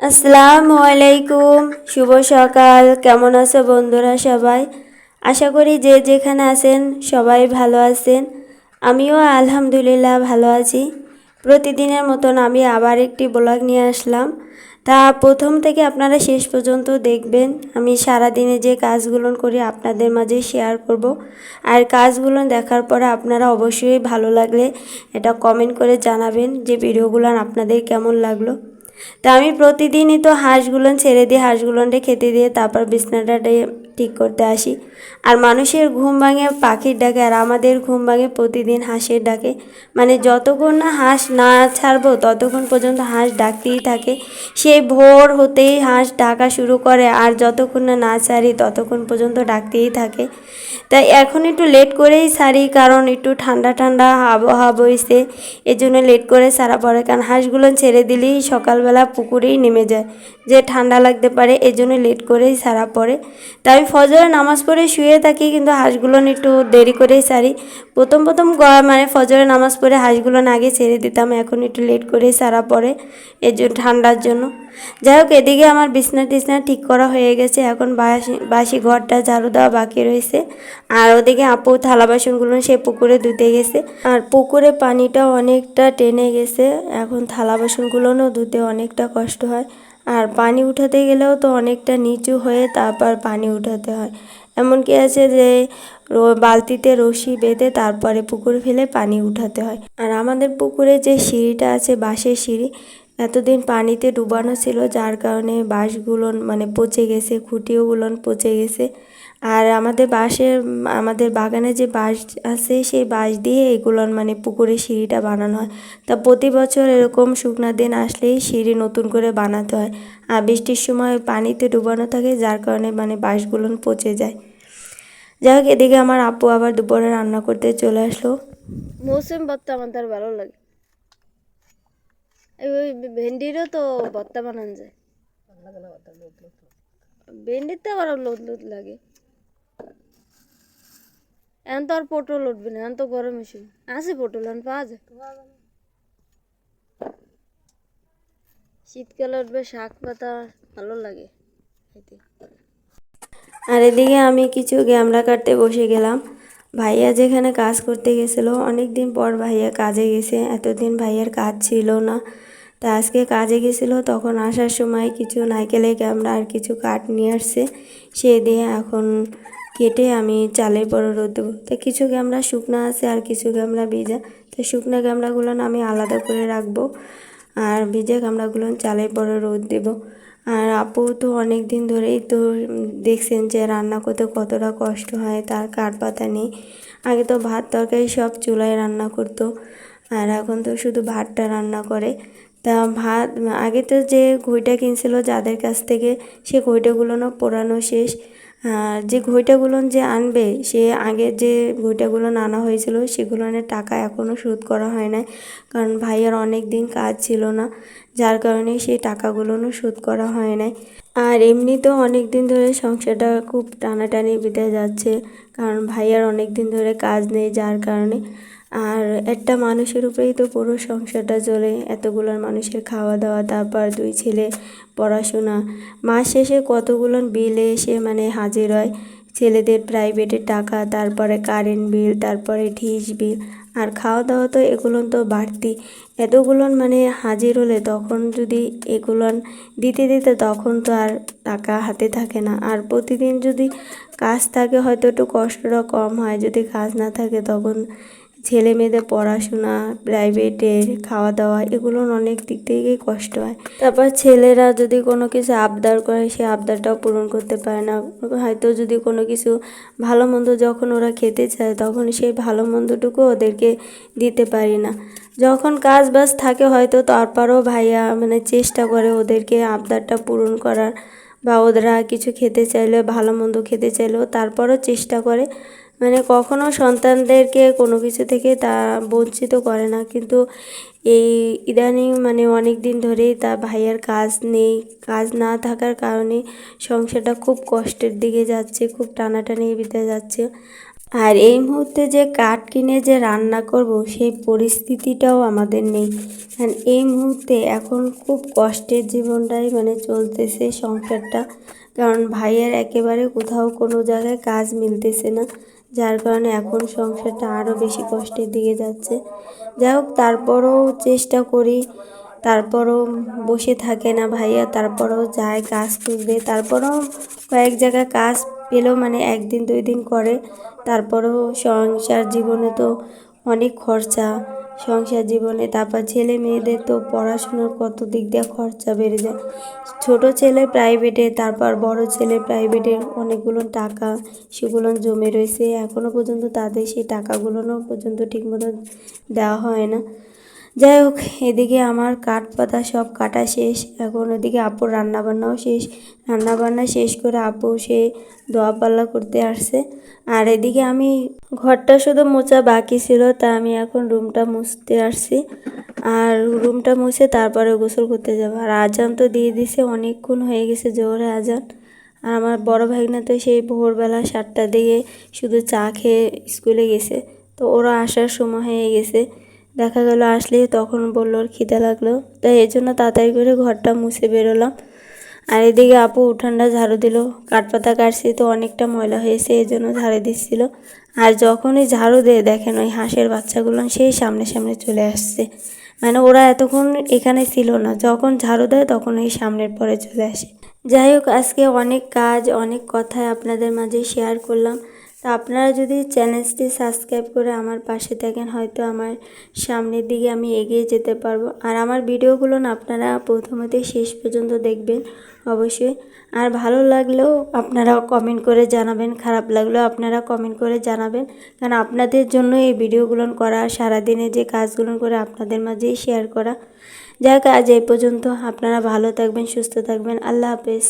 আসসালামু আলাইকুম, শুভ সকাল। কেমন আছো বন্ধুরা সবাই? আশা করি যে যেখানে আছেন সবাই ভালো আছেন। আমিও আলহামদুলিল্লাহ ভালো আছি। প্রতিদিনের মতন আমি আবার একটি ব্লগ নিয়ে আসলাম। তা প্রথম থেকে আপনারা শেষ পর্যন্ত দেখবেন, আমি সারা দিনে যে কাজগুলো করি আপনাদের মাঝে শেয়ার করব। আর কাজগুলো দেখার পরে আপনারা অবশ্যই ভালো লাগলে এটা কমেন্ট করে জানাবেন যে ভিডিওগুলো আপনাদের কেমন লাগল। তা আমি প্রতিদিনই তো হাঁসগুলো ছেড়ে দিয়ে হাঁসগুলোনটা খেতে দিয়ে তারপর বিছনাটা ঠিক করতে আসি। আর মানুষের ঘুম ভাঙে পাখির ডাকে আর আমাদের ঘুম ভাঙে প্রতিদিন হাঁসের ডাকে। মানে যতক্ষণ না হাঁস না ছাড়বো, ততক্ষণ পর্যন্ত হাঁস ডাকতেই থাকে। সেই ভোর হতেই হাঁস ডাকা শুরু করে আর যতক্ষণ না না ছাড়ি, ততক্ষণ পর্যন্ত ডাকতেই থাকে। তাই এখন একটু লেট করেই সারি কারণ একটু ঠান্ডা ঠান্ডা আবহাওয়া বইছে। এই জন্য লেট করে সারা পড়ে, কারণ হাঁসগুলো ছেড়ে দিলেই সকালবেলা পুকুরেই নেমে যায়। যে ঠান্ডা লাগতে পারে এই জন্য লেট করেই সারা পড়ে। তাই ফজরে নামাজ পড়ে শুয়ে থাকি, কিন্তু হাঁসগুলো একটু দেরি করেই সারি। প্রথম প্রথম মানে ফজরে নামাজ পড়ে হাঁসগুলো আগে ছেড়ে দিতাম, এখন একটু লেট করেই সারা পড়ে এর জন্য, ঠান্ডার জন্য। যাই হোক এদিকে আমার বিছনা টিছনা ঠিক করা হয়ে গেছে, এখন বাসি বাসি ঘরটা ঝাড়ু দেওয়া বাকি রয়েছে। আর ওদিকে আপু থালা বাসনগুলো সে পুকুরে ধুতে গেছে। আর পুকুরে পানিটা অনেকটা টেনে গেছে, এখন থালা বাসনগুলোও ধুতে অনেকটা কষ্ট হয়। আর পানি উঠাতে গেলেও তো অনেকটা নিচু হয়ে তারপর পানি উঠাতে হয়। এমনকি আছে যে বালতিতে রশি বেঁধে তারপরে পুকুর ফেলে পানি উঠাতে হয়। আর আমাদের পুকুরে যে সিঁড়িটা আছে, বাঁশের সিঁড়ি এতদিন পানিতে ডুবানো ছিল, যার কারণে বাঁশগুলো মানে পচে গেছে খুঁটিওগুলো পচে গেছে। আর আমাদের বাঁশের আমাদের বাগানে যে বাঁশ আছে, সেই বাঁশ দিয়ে এগুলো মানে পুকুরে সিঁড়িটা বানানো হয়। তা প্রতি বছর এরকম শুকনা দিন আসলেই সিঁড়ি নতুন করে বানাতে হয়। আর বৃষ্টির সময় পানিতে ডুবানো থাকে, যার কারণে মানে বাঁশগুলো পচে যায়। যাই হোক, এদিকে আমার আপু আবার দুপুরে রান্না করতে চলে আসলো। মৌসুম ভর্তা আমার ভালো লাগে ভেন্ডিরও তো ভর্তা বানানো যায়। ভেন্ডির তো আবার লোদ লোদ লাগে। এখন তো আর পটল উঠবে না, এখন তো গরম এসে আছে পটল, এখন পাওয়া যায়। শীতকালে উঠবে শাক পাতা, ভালো লাগে আর এদিকে আমি কিছু গ্যামরা কাটতে বসে গেলাম। ভাইয়া যেখানে কাজ করতে গেছিল অনেক দিন পর ভাইয়া কাজে গেছে, এতদিন ভাইয়ার কাজ ছিল না। তা আজকে কাজে গেছিল, তখন আসার সময় কিছু নারকেলের গ্যামরা আর কিছু কাঠ নিয়ে আসছে। সে দিয়ে এখন কেটে আমি চালের বড় রোদ দেবো। তো কিছু গ্যামরা শুকনো আছে আর কিছু গ্যামরা ভিজা। তো শুকনো গ্যামরাগুলো আমি আলাদা করে রাখব আর ভিজে গামলাগুলো চালের পরে রোদ দেব। আর আপু তো অনেক দিন ধরেই তো দেখছেন যে রান্না করতে কতটা কষ্ট হয়, তার কাঠ পাতা নেই। আগে তো ভাত, তরকারি সব চুলায় রান্না করতো। আর এখন তো শুধু ভাতটা রান্না করে। তা ভাত, আগে তো যে ঘইটা কিনছিল যাদের কাছ থেকে, সে ঘইটাগুলো পোড়ানো শেষ। আর যে ঘইটাগুলো যে আনবে, সে আগে যে ঘইটাগুলো আনা হয়েছিল সেগুলোর টাকা এখনও শোধ করা হয় নাই। কারণ ভাইয়ের অনেক দিন কাজ ছিল না, যার কারণে সেই টাকাগুলো শোধ করা হয় নাই। আর এমনিতেও অনেক দিন ধরে সংসারটা খুব টানাটানি বেঁধে যাচ্ছে, কারণ ভাইয়ার অনেক দিন ধরে কাজ নেই যার কারণে। আর একটা মানুষের উপরেই তো পুরো সংসারটা চলে এতগুলো মানুষের খাওয়া দাওয়া তারপর দুই ছেলে, পড়াশোনা। মাস শেষে কতগুলো বিলে এসে মানে হাজির হয়? ছেলেদের প্রাইভেটের টাকা, তারপরে কারেন্ট বিল তারপরে ঠিস বিল আর খাওয়া দাওয়া তো এগুলো তো বাড়তি। এতগুলো মানে হাজির হলে তখন যদি এগুলো দিতে দিতে তখন তো আর টাকা হাতে থাকে না। আর প্রতিদিন যদি কাজ থাকে, হয়তো একটু কষ্টটা কম হয়। যদি কাজ না থাকে, তখন ছেলে মেয়েদের পড়াশোনা প্রাইভেটে খাওয়া দাওয়া এগুলো অনেক দিক থেকেই কষ্ট হয়। তারপর ছেলেরা যদি কোনো কিছু আবদার করে, সে আবদারটাও পূরণ করতে পারে না। হয়তো যদি কোনো কিছু ভালো মন্দ যখন ওরা খেতে চায়, তখন সেই ভালো মন্দটুকু ওদেরকে দিতে পারি না। যখন কাজ বাজ থাকে, হয়তো তারপরও ভাইয়া মানে চেষ্টা করে ওদেরকে আবদারটা পূরণ করার বা ওরা কিছু খেতে চাইলে, ভালো মন্দ খেতে চাইলেও তারপরও চেষ্টা করে। মানে কখনো সন্তানদেরকে কোনো কিছু থেকে তা বঞ্চিত করে না। কিন্তু এই ইদানিং মানে অনেক দিন ধরেই তার ভাইয়ের কাজ নেই, কাজ না থাকার কারণে সংসারটা খুব কষ্টের দিকে যাচ্ছে, খুব টানাটানি বিতে যাচ্ছে। আর এই মুহূর্তে যে কাঠ কিনে যে রান্না করব, সেই পরিস্থিতিটাও আমাদের নেই। কারণ এই মুহূর্তে এখন খুব কষ্টের জীবনটাই মানে চলতেছে সংসারটা। কারণ ভাইয়ের একেবারে কোথাও কোনো জায়গায় কাজ মিলতেছে না। যার কারণে এখন সংসারটা আরও বেশি কষ্টের দিকে যাচ্ছে। যাই হোক, তারপরও চেষ্টা করি, তারপরও বসে থাকে না ভাইয়া, তারপরও যায় কাজ খুঁজতে তারপরও কয়েক জায়গায় কাজ পেলেও মানে একদিন দুই দিন করে, তারপরও সংসার জীবনে তো অনেক খরচা। সংসার জীবনে, তারপর ছেলে মেয়েদের তো পড়াশোনার কত দিক দিয়ে খরচা বেড়ে যায়। ছোট ছেলে প্রাইভেটে তারপর বড় ছেলে প্রাইভেটে অনেকগুলো টাকা সেগুলো জমে রয়েছে। এখনও পর্যন্ত তাদের সেই টাকাগুলোও পর্যন্ত ঠিকমতো দেওয়া হয় না। যাই হোক, এদিকে আমার কাঠ পাতা সব কাটা শেষ। এখন ওদিকে আপুর রান্নাবান্নাও শেষ। রান্নাবান্না শেষ করে আপু সে দোয়া পাল্লা করতে আসছে। আর এদিকে আমি ঘরটা শুধু মোচা বাকি ছিল, তা আমি এখন রুমটা মুছতে আসছি। আর রুমটা মুছে তারপরে গোসল করতে যাব। আর আজান তো দিয়ে দিছে, অনেকক্ষণ হয়ে গেছে জোরে আজান। আর আমার বড় ভাগনা তো সেই ভোরবেলা সাতটার দিকে শুধু চা খেয়ে স্কুলে গেছে। তো ওরা আসার সময় হয়ে গেছে। দেখা গেল আসলে তখন বলল, ওর খিদে লাগল। তাই এই জন্য তাড়াতাড়ি করে ঘরটা মুছে বেরোলাম। আর এদিকে আপু উঠানটা ঝাড়ু দিল। কাঠপাতা কাটছি তো অনেকটা ময়লা হয়েছে, এই জন্য ঝাড়ু দিচ্ছিল। আর যখনই ঝাড়ু দিয়ে, দেখেন ওই হাঁসের বাচ্চাগুলো সেই সামনে সামনে চলে আসছে। মানে ওরা এতক্ষণ এখানে ছিল না, যখন ঝাড়ু দেয়, তখন এই সামনের পরে চলে আসে। যাই হোক, আজকে অনেক কাজ, অনেক কথাই আপনাদের মাঝে শেয়ার করলাম। তা আপনারা যদি চ্যানেলটি সাবস্ক্রাইব করে আমার পাশে থাকেন, হয়তো আমার সামনের দিকে আমি এগিয়ে যেতে পারব। আর আমার ভিডিওগুলো না আপনারা প্রথমতে শেষ পর্যন্ত দেখবেন অবশ্যই। আর ভালো লাগলেও আপনারা কমেন্ট করে জানাবেন, খারাপ লাগলেও আপনারা কমেন্ট করে জানাবেন। কারণ আপনাদের জন্য এই ভিডিওগুলো করা, সারাদিনে যে কাজগুলো করে আপনাদের মাঝেই শেয়ার করা। যাক, আজ এই পর্যন্ত আপনারা ভালো থাকবেন, সুস্থ থাকবেন। আল্লাহ হাফেজ।